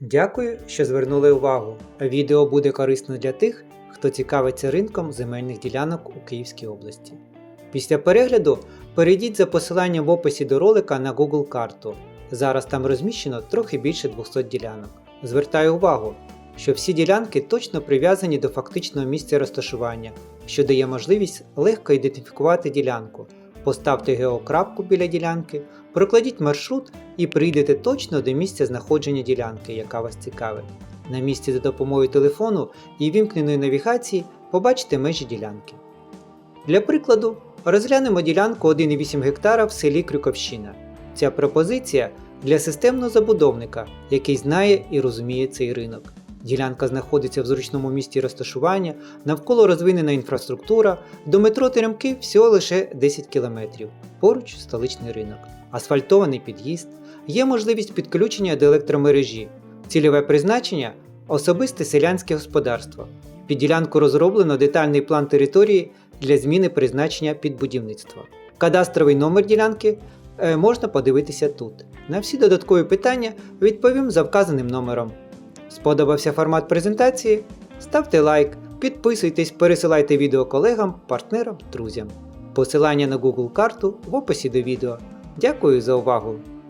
Дякую, що звернули увагу. Відео буде корисно для тих, хто цікавиться ринком земельних ділянок у Київській області. Після перегляду перейдіть за посиланням в описі до ролика на Google карту. Зараз там розміщено трохи більше 200 ділянок. Звертаю увагу, що всі ділянки точно прив'язані до фактичного місця розташування, що дає можливість легко ідентифікувати ділянку. Поставте геокрапку біля ділянки, прокладіть маршрут і прийдете точно до місця знаходження ділянки, яка вас цікавить. На місці за допомогою телефону і вімкненої навігації побачите межі ділянки. Для прикладу, розглянемо ділянку 1,8 гектара в селі Крюковщина. Ця пропозиція для системного забудовника, який знає і розуміє цей ринок. Ділянка знаходиться в зручному місці розташування, навколо розвинена інфраструктура, до метро Теремки всього лише 10 км, поруч столичний ринок, асфальтований під'їзд, є можливість підключення до електромережі, цільове призначення особисте селянське господарство. Під ділянку розроблено детальний план території для зміни призначення під будівництво. Кадастровий номер ділянки е, можна подивитися тут. На всі додаткові питання відповім за вказаним номером. Сподобався формат презентації? Ставте лайк, підписуйтесь, пересилайте відео колегам, партнерам, друзям. Посилання на Google карту в описі до відео. Дякую за увагу!